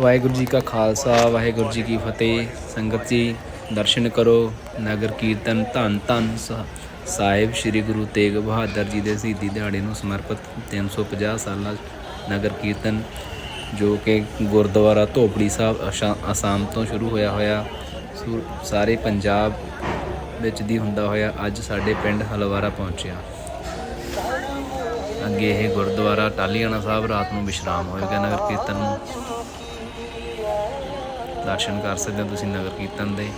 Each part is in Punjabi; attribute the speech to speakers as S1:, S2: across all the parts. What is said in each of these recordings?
S1: ਵਾਹਿਗੁਰੂ ਜੀ ਕਾ ਖਾਲਸਾ, ਵਾਹਿਗੁਰੂ ਜੀ ਕੀ ਫਤਿਹ। ਸੰਗਤ ਜੀ, ਦਰਸ਼ਨ ਕਰੋ। ਨਗਰ ਕੀਰਤਨ ਧੰਨ ਧੰਨ ਸਾ- ਸਾਹਿਬ ਸ੍ਰੀ ਗੁਰੂ ਤੇਗ ਬਹਾਦਰ ਜੀ ਦੇ ਸ਼ਹੀਦੀ ਦਿਹਾੜੇ ਨੂੰ ਸਮਰਪਿਤ 350 ਸਾਲਾ ਨਗਰ ਕੀਰਤਨ, ਜੋ ਕਿ ਗੁਰਦੁਆਰਾ ਧੋਪੜੀ ਸਾਹਿਬ ਅਸ਼ਾ- ਅਸਾਮ ਤੋਂ ਸ਼ੁਰੂ ਹੋਇਆ ਹੋਇਆ। ਸੂ- ਸਾਰੇ ਪੰਜਾਬ ਵਿੱਚ ਦੀ ਹੁੰਦਾ ਹੋਇਆ, ਅੱਜ ਸਾਡੇ ਪਿੰਡ ਹਲਵਾਰਾ ਪਹੁੰਚਿਆ। ਅੱਗੇ ਇਹ ਗੁਰਦੁਆਰਾ ਟਾਲੀਆਣਾ ਸਾਹਿਬ ਰਾਤ ਨੂੰ ਵਿਸ਼ਰਾਮ ਹੋਏਗਾ ਨਗਰ ਕੀਰਤਨ ਨੂੰ। ਦਰਸ਼ਨ ਕਰ ਸਕਦੇ ਹੋ ਤੁਸੀਂ ਨਗਰ ਕੀਰਤਨ ਦੇ।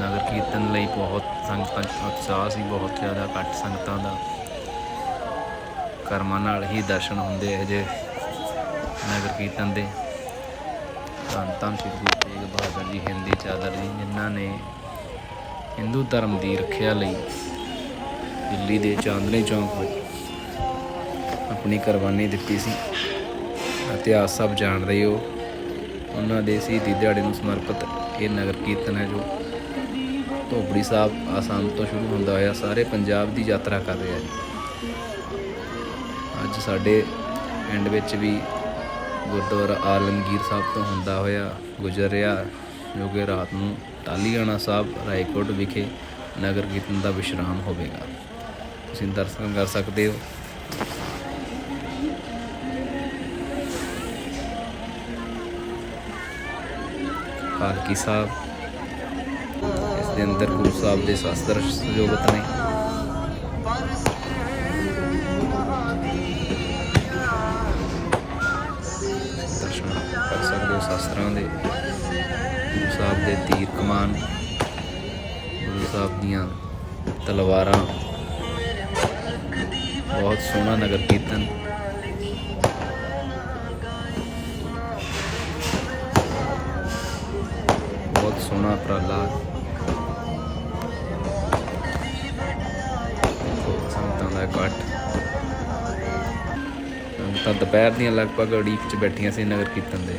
S1: ਨਗਰ ਕੀਰਤਨ ਲਈ ਬਹੁਤ ਸੰਗਤਾਂ 'ਚ ਉਤਸ਼ਾਹ ਸੀ, ਬਹੁਤ ਜ਼ਿਆਦਾ ਘੱਟ ਸੰਗਤਾਂ ਦਾ। ਕਰਮਾਂ ਨਾਲ ਹੀ ਦਰਸ਼ਨ ਹੁੰਦੇ ਇਹ ਜੇ ਨਗਰ ਕੀਰਤਨ ਦੇ। ਧੰਨ ਧੰਨ ਸ੍ਰੀ ਗੁਰੂ ਤੇਗ ਬਹਾਦਰ ਜੀ, ਹਿੰਦੀ ਚਾਦਰ ਜੀ, ਜਿਨ੍ਹਾਂ ਨੇ ਹਿੰਦੂ ਧਰਮ ਦੀ ਰੱਖਿਆ ਲਈ ਦਿੱਲੀ ਦੇ ਚਾਂਦਨੀ ਚੌਂਕ ਵਿੱਚ ਆਪਣੀ ਕੁਰਬਾਨੀ ਦਿੱਤੀ ਸੀ। ਇਤਿਹਾਸ ਸਭ ਜਾਣਦੇ ਹੋ। ਉਹਨਾਂ ਦੇ ਸ਼ਹੀਦੀ ਦਿਹਾੜੇ ਨੂੰ ਸਮਰਪਿਤ ਇਹ ਨਗਰ ਕੀਰਤਨ ਹੈ ਜੋ ਧੋਬੜੀ ਸਾਹਿਬ ਆਸਾਮ ਤੋਂ ਸ਼ੁਰੂ ਹੁੰਦਾ ਹੋਇਆ ਸਾਰੇ ਪੰਜਾਬ ਦੀ ਯਾਤਰਾ ਕਰ ਰਿਹਾ ਹੈ। ਅੱਜ ਸਾਡੇ ਪਿੰਡ ਵਿੱਚ ਵੀ ਗੁਰਦੁਆਰਾ ਆਲਮਗੀਰ ਸਾਹਿਬ ਤੋਂ ਹੁੰਦਾ ਹੋਇਆ ਗੁਜ਼ਰ ਰਿਹਾ, ਜੋ ਕਿ ਰਾਤ ਨੂੰ ਟਾਲੀਆਣਾ ਸਾਹਿਬ, ਰਾਏਕੋਟ ਵਿਖੇ ਨਗਰ ਕੀਰਤਨ ਦਾ ਵਿਸ਼ਰਾਮ ਹੋਵੇਗਾ। ਤੁਸੀਂ ਦਰਸ਼ਨ ਕਰ ਸਕਦੇ ਹੋ। ਪਾਲਕੀ ਸਾਹਿਬ, ਇਸ ਦੇ ਅੰਦਰ ਗੁਰੂ ਸਾਹਿਬ ਦੇ ਸ਼ਾਸਤਰ ਸੁਜੋਗਤ ਨੇ। ਦਰਸ਼ਨ ਕਰ ਸਕਦੇ ਹੋ ਸ਼ਾਸਤਰਾਂ ਦੇ। ਗੁਰੂ ਸਾਹਿਬ ਦੇ ਤੀਰ ਕਮਾਨ ਗੁਰੂ ਸਾਹਿਬ ਦੀਆਂ ਤਲਵਾਰਾਂ। ਬਹੁਤ ਸੋਹਣਾ ਨਗਰ ਕੀਰਤਨ। ਬਹੁਤ ਸੋਹਣਾ ਉਪਰਾਲਾ ਦੇਖੋ ਸੰਗਤਾਂ ਦਾ ਇਕੱਠ ਸੰਗਤਾਂ ਦੁਪਹਿਰ ਦੀਆਂ ਲਗਭਗ ਉਡੀਕ 'ਚ ਬੈਠੀਆਂ ਸੀ ਨਗਰ ਕੀਰਤਨ ਦੇ